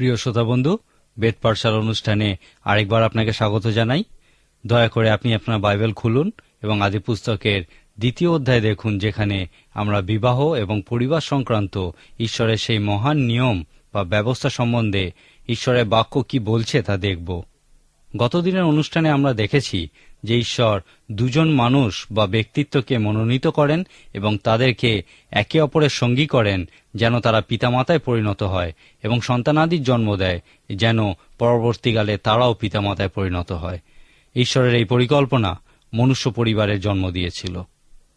প্রিয় শ্রোতা বন্ধু, বেদ পাঠশালা অনুষ্ঠানে আরেকবার আপনাকে স্বাগত জানাই। দয়া করে আপনি আপনার বাইবেল খুলুন এবং আদি পুস্তকের দ্বিতীয় অধ্যায় দেখুন, যেখানে আমরা বিবাহ এবং পরিবার সংক্রান্ত ঈশ্বরের সেই মহান নিয়ম বা ব্যবস্থা সম্বন্ধে ঈশ্বরের বাক্য কি বলছে তা দেখব। গতদিনের অনুষ্ঠানে আমরা দেখেছি যে ঈশ্বর দুজন মানুষ বা ব্যক্তিত্বকে মনোনীত করেন এবং তাদেরকে একে অপরের সঙ্গী করেন যেন তারা পিতামাতায় পরিণত হয় এবং সন্তানাদির জন্ম দেয় যেন পরবর্তীকালে তারাও পিতামাতায় পরিণত হয়। ঈশ্বরের এই পরিকল্পনা মনুষ্য পরিবারের জন্ম দিয়েছিল।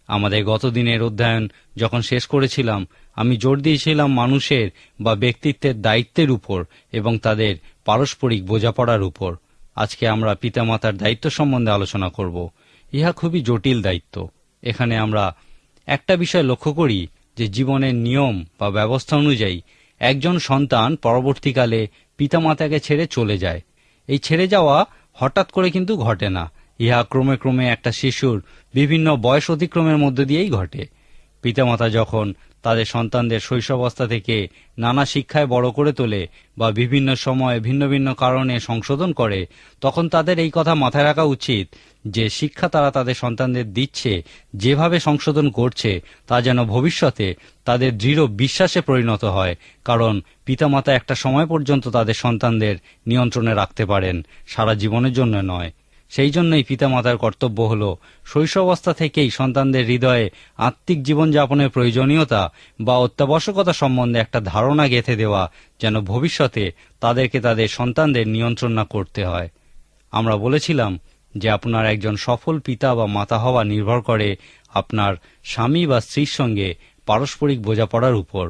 আমাদের গতদিনের অধ্যয়ন যখন শেষ করেছিলাম, আমি জোর দিয়েছিলাম মানুষের বা ব্যক্তিত্বের দায়িত্বের উপর এবং তাদের পারস্পরিক বোঝাপড়ার উপর। আজকে আমরা পিতামাতার দায়িত্ব সম্বন্ধে আলোচনা করব। ইহা খুবই জটিল দায়িত্ব। এখানে আমরা একটা বিষয় লক্ষ্য করি যে জীবনের নিয়ম বা ব্যবস্থা অনুযায়ী একজন সন্তান পরবর্তীকালে পিতামাতাকে ছেড়ে চলে যায়। এই ছেড়ে যাওয়া হঠাৎ করে কিন্তু ঘটে না। ইহা ক্রমে ক্রমে একটা শিশুর বিভিন্ন বয়স অতিক্রমের মধ্য দিয়েই ঘটে। পিতামাতা যখন তাদের সন্তানদের শৈশবাবস্থা থেকে নানা শিক্ষায় বড় করে তোলে বা বিভিন্ন সময়ে ভিন্ন ভিন্ন কারণে সংশোধন করে, তখন তাদের এই কথা মাথায় রাখা উচিত যে শিক্ষা তারা তাদের সন্তানদের দিচ্ছে, যেভাবে সংশোধন করছে, তা যেন ভবিষ্যতে তাদের দৃঢ় বিশ্বাসে পরিণত হয়। কারণ পিতামাতা একটা সময় পর্যন্ত তাদের সন্তানদের নিয়ন্ত্রণে রাখতে পারেন, সারা জীবনের জন্য নয়। সেই জন্যই পিতামাতার কর্তব্য হল শৈশবাবস্থা থেকেই সন্তানদের হৃদয়ে আত্মিক জীবনযাপনের প্রয়োজনীয়তা বা অত্যাবশ্যকতা সম্বন্ধে একটা ধারণা গেঁথে দেওয়া যেন ভবিষ্যতে তাদেরকে তাদের সন্তানদের নিয়ন্ত্রণ না করতে হয়। আমরা বলেছিলাম যে আপনার একজন সফল পিতা বা মাতা হওয়া নির্ভর করে আপনার স্বামী বা স্ত্রীর সঙ্গে পারস্পরিক বোঝাপড়ার উপর।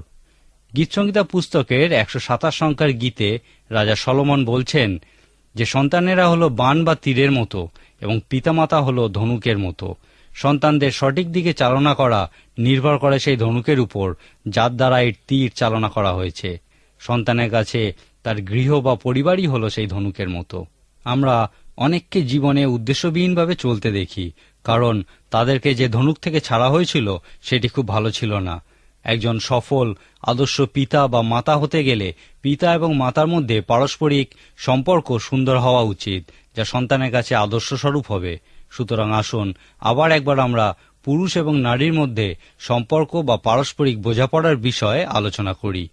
গীতসংগীতা পুস্তকের একশো সাতাশ সংখ্যার গীতে রাজা সলমন বলছেন যে সন্তানেরা হলো বান বা তীরের মতো এবং পিতামাতা হলো ধনুকের মতো। সন্তানদের সঠিক দিকে চালনা করা নির্ভর করে সেই ধনুকের উপর, যার দ্বারা এর তীর চালনা করা হয়েছে। সন্তানের কাছে তার গৃহ বা পরিবারই হলো সেই ধনুকের মতো। আমরা অনেককে জীবনে উদ্দেশ্যবিহীনভাবে চলতে দেখি, কারণ তাদেরকে যে ধনুক থেকে ছাড়া হয়েছিল, সেটি খুব ভালো ছিল না। একজন সফল আদর্শ পিতা বা মাতা হতে গেলে পিতা এবং মাতার মধ্যে পারস্পরিক সম্পর্ক সুন্দর হওয়া উচিত, যা সন্তানের কাছে আদর্শ স্বরূপ হবে। সুতরাং আসুন, আবার একবার আমরা পুরুষ এবং নারীর মধ্যে সম্পর্ক বা পারস্পরিক বোঝাপড়ার বিষয়ে আলোচনা করি।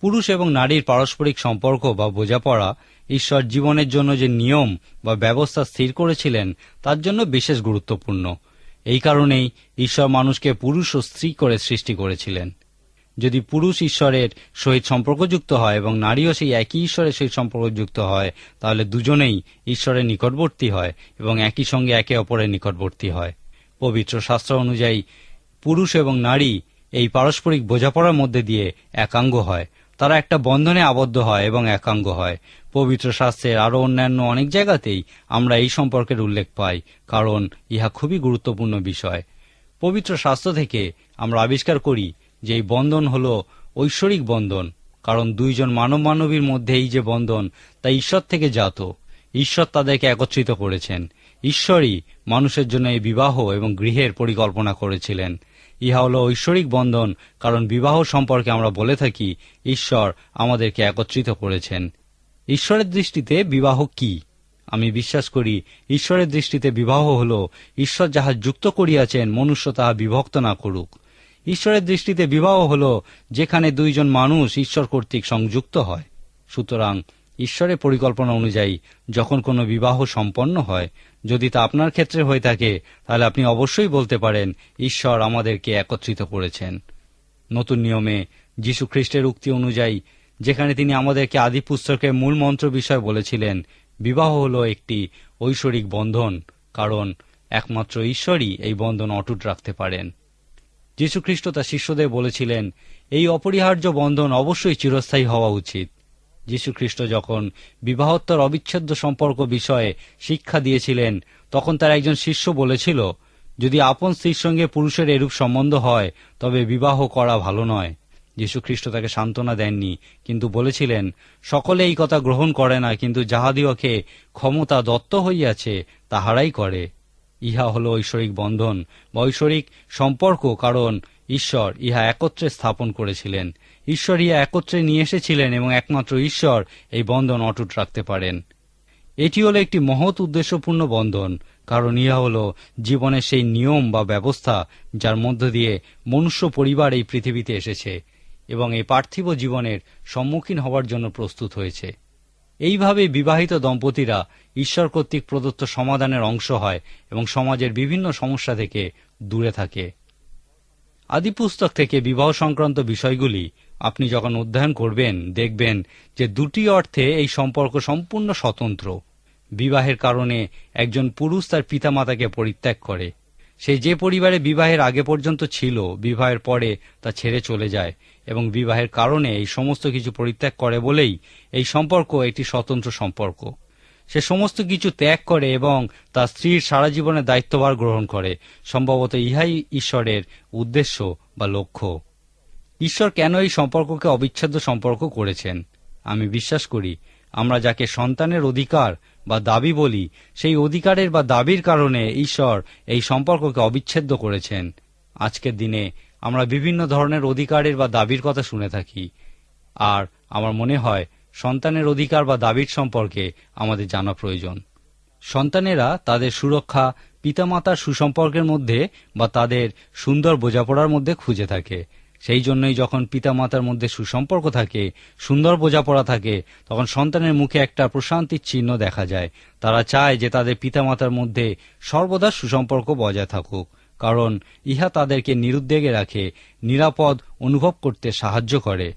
পুরুষ এবং নারীর পারস্পরিক সম্পর্ক বা বোঝাপড়া ঈশ্বর জীবনের জন্য যে নিয়ম বা ব্যবস্থা স্থির করেছিলেন, তার জন্য বিশেষ গুরুত্বপূর্ণ। এই কারণেই ঈশ্বর মানুষকে পুরুষ ও স্ত্রী করে সৃষ্টি করেছিলেন। যদি পুরুষ ঈশ্বরের সহিত সম্পর্কযুক্ত হয় এবং নারীও সেই একই ঈশ্বরের সহিত সম্পর্কযুক্ত হয়, তাহলে দুজনেই ঈশ্বরের নিকটবর্তী হয় এবং একই সঙ্গে একে অপরের নিকটবর্তী হয়। পবিত্র শাস্ত্র অনুযায়ী পুরুষ এবং নারী এই পারস্পরিক বোঝাপড়ার মধ্যে দিয়ে একাঙ্গ হয়। তারা একটা বন্ধনে আবদ্ধ হয় এবং একাঙ্গ হয়। পবিত্র শাস্ত্রের আরও অন্যান্য অনেক জায়গাতেই আমরা এই সম্পর্কের উল্লেখ পাই, কারণ ইহা খুবই গুরুত্বপূর্ণ বিষয়। পবিত্র শাস্ত্র থেকে আমরা আবিষ্কার করি যে এই বন্ধন হল ঐশ্বরিক বন্ধন, কারণ দুইজন মানব মানবীর মধ্যে এই যে বন্ধন তা ঈশ্বর থেকে জাত। ঈশ্বর তাদেরকে একত্রিত করেছেন। ঈশ্বরই মানুষের জন্য এই বিবাহ এবং গৃহের পরিকল্পনা করেছিলেন। ইহা হল ঐশ্বরিক বন্ধন, কারণ বিবাহ সম্পর্কে আমরা বলে থাকি, ঈশ্বর আমাদেরকে একত্রিত করেছেন। ঈশ্বরের দৃষ্টিতে বিবাহ কি? আমি বিশ্বাস করি, ঈশ্বরের দৃষ্টিতে বিবাহ হল, ঈশ্বর যাহা যুক্ত করিয়াছেন, মনুষ্য তাহা বিভক্ত না করুক। ঈশ্বরের দৃষ্টিতে বিবাহ হল, যেখানে দুইজন মানুষ ঈশ্বর কর্তৃক সংযুক্ত হয়। সুতরাং, ঈশ্বরের পরিকল্পনা অনুযায়ী, যখন কোনো বিবাহ সম্পন্ন হয় যদি তা আপনার ক্ষেত্রে হয়ে থাকে, তাহলে আপনি অবশ্যই বলতে পারেন, ঈশ্বর আমাদেরকে একত্রিত করেছেন। নতুন নিয়মে যীশু খ্রিস্টের উক্তি অনুযায়ী, যেখানে তিনি আমাদেরকে আদি পুস্তকের মূল মন্ত্র বিষয় বলেছিলেন, বিবাহ হলো একটি ঐশ্বরিক বন্ধন, কারণ একমাত্র ঈশ্বরই এই বন্ধন অটুট রাখতে পারেন। যীশুখ্রিস্ট তার শিষ্যদের বলেছিলেন, এই অপরিহার্য বন্ধন অবশ্যই চিরস্থায়ী হওয়া উচিত। যীশুখ্রিস্ট যখন বিবাহোত্তর অবিচ্ছেদ্য সম্পর্ক বিষয়ে শিক্ষা দিয়েছিলেন, তখন তার একজন শিষ্য বলেছিল, যদি আপন স্ত্রীর সঙ্গে পুরুষের এরূপ সম্বন্ধ হয়, তবে বিবাহ করা ভালো নয়। যীশুখ্রিস্ট তাকে সান্ত্বনা দেননি, কিন্তু বলেছিলেন, সকলে এই কথা গ্রহণ করে না, কিন্তু যাহাদিওকে ক্ষমতা দত্ত হইয়াছে, তাহারাই করে। ইহা হল ঐশ্বরিক বন্ধন, বা ঐশ্বরিক সম্পর্ক, কারণ ঈশ্বর ইহা একত্রে স্থাপন করেছিলেন। ঈশ্বর ইহা একত্রে নিয়ে এসেছিলেন এবং একমাত্র ঈশ্বর এই বন্ধন অটুট রাখতে পারেন। এটি হলো একটি মহৎ উদ্দেশ্যপূর্ণ বন্ধন, কারণ ইহা হল জীবনের সেই নিয়ম বা ব্যবস্থা যার মধ্য দিয়ে মনুষ্য পরিবার এই পৃথিবীতে এসেছে এবং এই পার্থিব জীবনের সম্মুখীন হওয়ার জন্য প্রস্তুত হয়েছে। এইভাবে বিবাহিত দম্পতিরা ঈশ্বর কর্তৃক প্রদত্ত সমাধানের অংশ হয় এবং সমাজের বিভিন্ন সমস্যা থেকে দূরে থাকে। আদিপুস্তক থেকে বিবাহ সংক্রান্ত বিষয়গুলি আপনি যখন অধ্যয়ন করবেন, দেখবেন যে দুটি অর্থে এই সম্পর্ক সম্পূর্ণ স্বতন্ত্র। বিবাহের কারণে একজন পুরুষ তার পিতামাতাকে পরিত্যাগ করে। সে যে পরিবারে বিবাহের আগে পর্যন্ত ছিল, বিবাহের পরে তা ছেড়ে চলে যায় এবং বিবাহের কারণে এই সমস্ত কিছু পরিত্যাগ করে বলেই এই সম্পর্ক একটি স্বতন্ত্র সম্পর্ক। সে সমস্ত কিছু ত্যাগ করে এবং তার স্ত্রীর সারা জীবনের দায়িত্বভার গ্রহণ করে, সম্ভবত ইহাই ঈশ্বরের উদ্দেশ্য বা লক্ষ্য। ঈশ্বর কেন এই সম্পর্ককে অবিচ্ছেদ্য সম্পর্ক করেছেন? আমি বিশ্বাস করি, আমরা যাকে সন্তানের অধিকার বা দাবি বলি, সেই অধিকারের বা দাবির কারণে ঈশ্বর এই সম্পর্ককে অবিচ্ছেদ্য করেছেন। আজকের দিনে আমরা বিভিন্ন ধরনের অধিকারের বা দাবির কথা শুনে থাকি। আর আমার মনে হয় সন্তানের অধিকার বা দাবির সম্পর্কে আমাদের জানা প্রয়োজন। সন্তানেরা তাদের সুরক্ষা, পিতামাতার সুসম্পর্কের মধ্যে বা তাদের সুন্দর বোঝাপড়ার মধ্যে খুঁজে থাকে। সেই জন্যই যখন পিতামাতার মধ্যে সুসম্পর্ক থাকে, সুন্দর বোঝাপড়া থাকে, তখন সন্তানের মুখে একটা প্রশান্তির চিহ্ন দেখা যায়। তারা চায় যে তাদের পিতামাতার মধ্যে সর্বদা সুসম্পর্ক বজায় থাকুক, কারণ ইহা তাদেরকে নিরুদ্বেগে রাখে, নিরাপদ অনুভব করতে সাহায্য করে।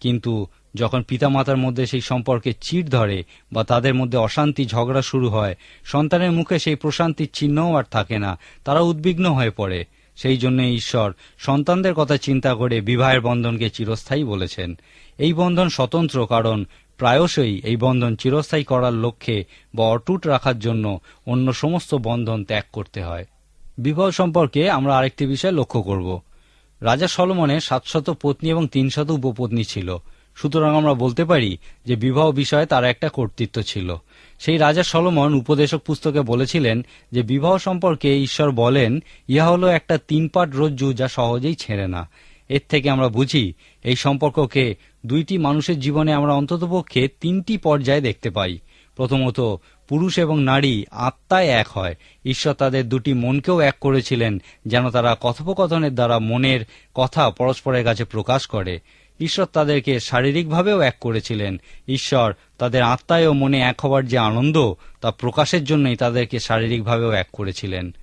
কিন্তু যখন পিতামাতার মধ্যে সেই সম্পর্কে চিড় ধরে বা তাদের মধ্যে অশান্তি, ঝগড়া শুরু হয়, সন্তানের মুখে সেই প্রশান্তির চিহ্নও আর থাকে না। তারা উদ্বিগ্ন হয়ে পড়ে। সেই জন্য ঈশ্বর সন্তানদের কথা চিন্তা করে বিবাহের বন্ধনকে চিরস্থায়ী বলেছেন। এই বন্ধন স্বতন্ত্র, কারণ প্রায়শই এই বন্ধন চিরস্থায়ী করার লক্ষ্যে বা অটুট রাখার জন্য অন্য সমস্ত বন্ধন ত্যাগ করতে হয়। বিবাহ সম্পর্কে আমরা আরেকটি বিষয় লক্ষ্য করব। রাজা সলমনের সাতশত পত্নী এবং তিনশত উপপত্নী ছিল। সুতরাং আমরা বলতে পারি যে বিবাহ বিষয়ে তার একটা কর্তৃত্ব ছিল। সেই রাজা সলমন উপদেশক পুস্তকে বলেছিলেন যে বিবাহ সম্পর্কে ঈশ্বর বলেন, ইহা হলো একটা তিন পাট রজ্জু যা সহজেই ছেড়ে না। এর থেকে আমরা বুঝি, এই সম্পর্ককে দুইটি মানুষের জীবনে আমরা অন্ততপক্ষে তিনটি পর্যায়ে দেখতে পাই। প্রথমত, পুরুষ এবং নারী আত্মায় এক হয়। ঈশ্বর তাদের দুটি মনকেও এক করেছিলেন, যেন তারা কথোপকথনের দ্বারা মনের কথা পরস্পরের কাছে প্রকাশ করে। ঈশ্বর তাদেরকে শারীরিকভাবেও এক করেছিলেন। ঈশ্বর তাদের আত্মায় ও মনে এক হবার যে আনন্দ, তা প্রকাশের জন্যই তাদেরকে শারীরিকভাবেও এক করেছিলেন।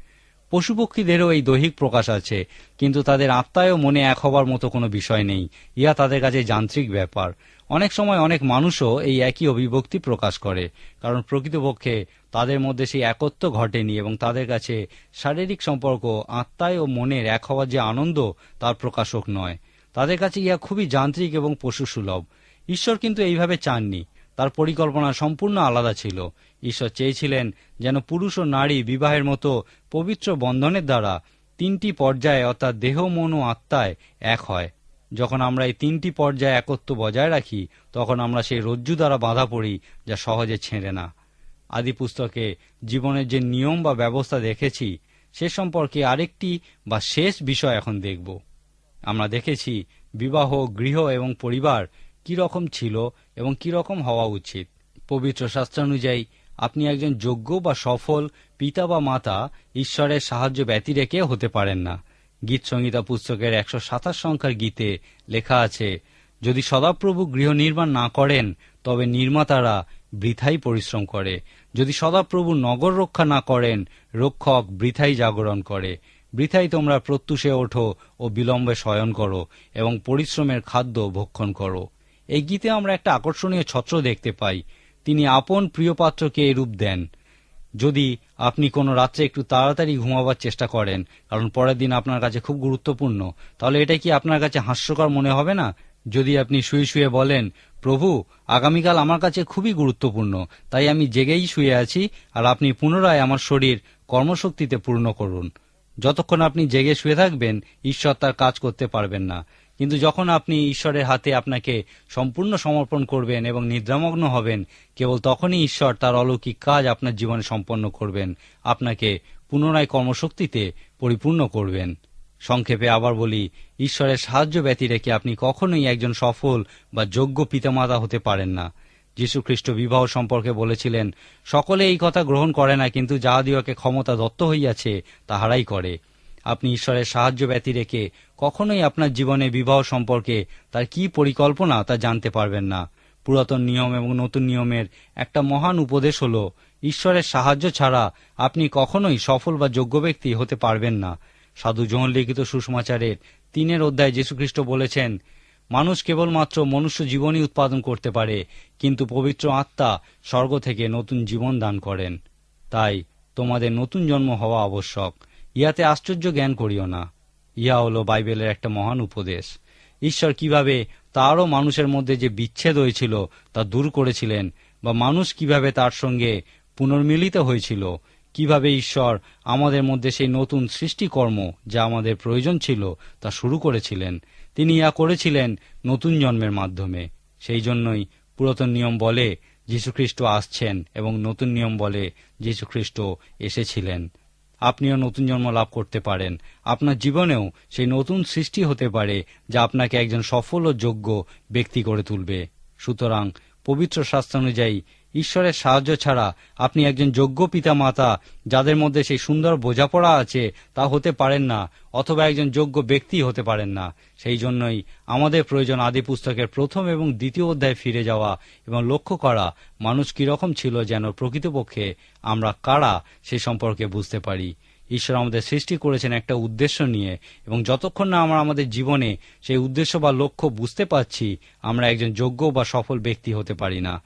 পশুপক্ষীদেরও এই দৈহিক প্রকাশ আছে, কিন্তু তাদের আত্মায় ও মনে এক হবার মতো কোনো বিষয় নেই। ইহা তাদের কাছে যান্ত্রিক ব্যাপার। অনেক সময় অনেক মানুষও এই একই অভিভক্তি প্রকাশ করে, কারণ প্রকৃতপক্ষে তাদের মধ্যে সেই একত্ব ঘটেনি এবং তাদের কাছে শারীরিক সম্পর্ক, আত্মায় ও মনের এক হওয়ার যে আনন্দ, তার প্রকাশক নয়। তাদের কাছে ইহা খুবই যান্ত্রিক এবং পশু সুলভ। ঈশ্বর কিন্তু এইভাবে চাননি। তার পরিকল্পনা সম্পূর্ণ আলাদা ছিল। ঈশ্বর চেয়েছিলেন যেন পুরুষ ও নারী বিবাহের মতো পবিত্র বন্ধনের দ্বারা তিনটি পর্যায়ে অর্থাৎ দেহ, মন ও আত্মায় এক হয়। যখন আমরা এই তিনটি পর্যায়ে একত্ব বজায় রাখি, তখন আমরা সেই রজ্জু দ্বারা বাধা পড়ি যা সহজে ছেঁড়ে না। আদি পুস্তকে জীবনের যে নিয়ম বা ব্যবস্থা দেখেছি, সে সম্পর্কে আরেকটি বা শেষ বিষয় এখন দেখব। আমরা দেখেছি বিবাহ, গৃহ এবং পরিবার কি রকম ছিল এবং কি রকম হওয়া উচিত। পবিত্র শাস্ত্রানুযায়ী আপনি একজন যোগ্য বা সফল পিতা বা মাতা ঈশ্বরের সাহায্য ব্যতি রেখে হতে পারেন না। গীত সংহিতা পুস্তকের একশো সাতাশ সংখ্যার গীতে লেখা আছে, যদি সদাপ্রভু গৃহ নির্মাণ না করেন, তবে নির্মাতারা বৃথাই পরিশ্রম করে। যদি সদাপ্রভু নগর রক্ষা না করেন, রক্ষক বৃথাই জাগরণ করে। বৃথাই তোমরা প্রত্যুষে ওঠো ও বিলম্বে শয়ন করো এবং পরিশ্রমের খাদ্য ভক্ষণ করো। এই গীতে আমরা একটা আকর্ষণীয় ছত্র দেখতে পাই। তিনি আপন প্রিয় পাত্রকে এরূপ দেন। যদি আপনি কোনো রাত্রে একটু তাড়াতাড়ি ঘুমাবার চেষ্টা করেন, কারণ পরের দিন আপনার কাছে খুব গুরুত্বপূর্ণ, তাহলে এটা কি আপনার কাছে হাস্যকর মনে হবে না? যদি আপনি শুয়ে শুয়ে বলেন, প্রভু, আগামীকাল আমার কাছে খুবই গুরুত্বপূর্ণ, তাই আমি জেগেই শুয়ে আছি, আর আপনি পুনরায় আমার শরীর কর্মশক্তিতে পূর্ণ করুন। যতক্ষণ আপনি জেগে শুয়ে থাকবেন, ঈশ্বর তার কাজ করতে পারবেন না। কিন্তু যখন আপনি ঈশ্বরের হাতে আপনাকে সম্পূর্ণ সমর্পণ করবেন এবং নিদ্রামগ্ন হবেন, কেবল তখনই ঈশ্বর তার অলৌকিক কাজ আপনার জীবনে সম্পন্ন করবেন, আপনাকে পুনরায় কর্মশক্তিতে পরিপূর্ণ করবেন। সংক্ষেপে আবার বলি, ঈশ্বরের সাহায্য ব্যতী রেখে আপনি কখনোই একজন সফল বা যোগ্য পিতামাতা হতে পারেন না। যীশুখ্রিস্ট বিবাহ সম্পর্কে বলেছিলেন, সকলে এই কথা গ্রহণ করে না, কিন্তু যাহাদিওকে ক্ষমতা দত্ত হইয়াছে, তাহারাই করে। আপনি ঈশ্বরের সাহায্য ব্যতি রেখে কখনোই আপনার জীবনে বিবাহ সম্পর্কে তার কি পরিকল্পনা তা জানতে পারবেন না। পুরাতন নিয়ম এবং নতুন নিয়মের একটা মহান উপদেশ হল, ঈশ্বরের সাহায্য ছাড়া আপনি কখনোই সফল বা যোগ্য ব্যক্তি হতে পারবেন না। সাধু জোহন লিখিত সুষমাচারের তিনের অধ্যায় যীশুখ্রিস্ট বলেছেন মানুষ কেবলমাত্র মনুষ্য জীবনই উৎপাদন করতে পারে, কিন্তু পবিত্র আত্মা স্বর্গ থেকে নতুন জীবন দান করেন। তাই তোমাদের নতুন জন্ম হওয়া আবশ্যক। ইহাতে আশ্চর্য জ্ঞান করিও না। ইহা হল বাইবেলের একটা মহান উপদেশ। ঈশ্বর কীভাবে তারও মানুষের মধ্যে যে বিচ্ছেদ হয়েছিল তা দূর করেছিলেন, বা মানুষ কীভাবে তার সঙ্গে পুনর্মিলিত হয়েছিল, কীভাবে ঈশ্বর আমাদের মধ্যে সেই নতুন সৃষ্টিকর্ম যা আমাদের প্রয়োজন ছিল তা শুরু করেছিলেন তিনি ইয়া করেছিলেন নতুন জন্মের মাধ্যমে। সেই জন্যই পুরাতন নিয়ম বলে যীশুখ্রিস্ট আসছেন এবং নতুন নিয়ম বলে যীশুখ্রিস্ট এসেছিলেন। আপনিও নতুন জন্ম লাভ করতে পারেন। আপনার জীবনেও সেই নতুন সৃষ্টি হতে পারে যা আপনাকে একজন সফল ও যোগ্য ব্যক্তি করে তুলবে। সুতরাং পবিত্র শাস্ত্র অনুযায়ী ঈশ্বরের সাহায্য ছাড়া আপনি একজন যোগ্য পিতা মাতা যাদের মধ্যে সেই সুন্দর বোঝাপড়া আছে তা হতে পারেন না, অথবা একজন যোগ্য ব্যক্তি হতে পারেন না। সেই জন্যই আমাদের প্রয়োজন আদি পুস্তকের প্রথম এবং দ্বিতীয় অধ্যায়ে ফিরে যাওয়া এবং লক্ষ্য করা মানুষ কীরকম ছিল যেন প্রকৃতপক্ষে আমরা কারা সে সম্পর্কে বুঝতে পারি। ঈশ্বর আমাদের সৃষ্টি করেছেন একটা উদ্দেশ্য নিয়ে এবং যতক্ষণ না আমরা আমাদের জীবনে সেই উদ্দেশ্য বা লক্ষ্য বুঝতে পারছি, আমরা একজন যোগ্য বা সফল ব্যক্তি হতে পারি না।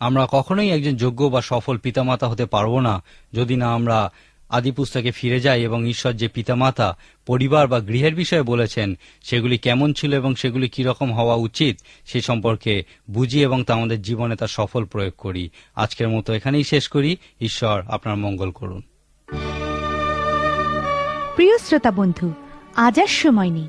আমরা কখনোই একজন যোগ্য বা সফল পিতামাতা হতে পারব না যদি না আমরা আদি পুস্তকে ফিরে যাই এবং ঈশ্বর যে পিতামাতা, পরিবার বা গৃহের বিষয়ে বলেছেন, সেগুলি কেমন ছিল এবং সেগুলি কীরকম হওয়া উচিত সে সম্পর্কে বুঝি এবং তা আমাদের জীবনে তার সফল প্রয়োগ করি। আজকের মতো এখানেই শেষ করি। ঈশ্বর আপনার মঙ্গল করুন। প্রিয় শ্রোতা বন্ধু, আজ আর সময় নেই।